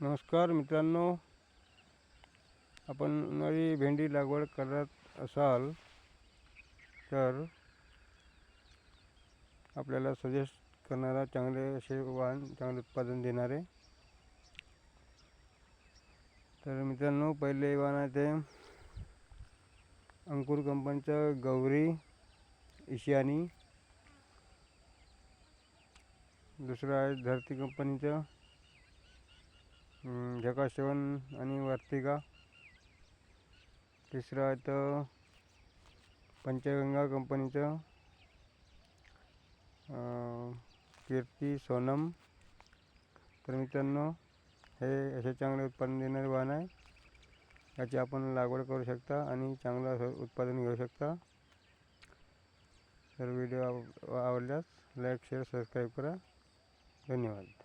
नमस्कार मित्रांनो आपण उन्हाळी भेंडी लागवड करत असाल तर आपल्याला सजेस्ट करणारा चांगले असे वाण चांगले उत्पादन देणारे. तर मित्रांनो पहिले वाण आहे ते अंकुर कंपनीचं गौरी इशियानी दुसरं आहे धरती कंपनीचं हम्म, आणि वर्तिका तिसरं आहे तर पंचगंगा कंपनीचं कीर्ती सोनम. तर मित्रांनो हे असे चांगले उत्पादन देणारे वाहन आहे. याची आपण लागवड करू शकता आणि चांगलं उत्पादन घेऊ शकता. तर व्हिडिओ आव आवडल्यास लाईक शेअर सबस्क्राईब करा. धन्यवाद.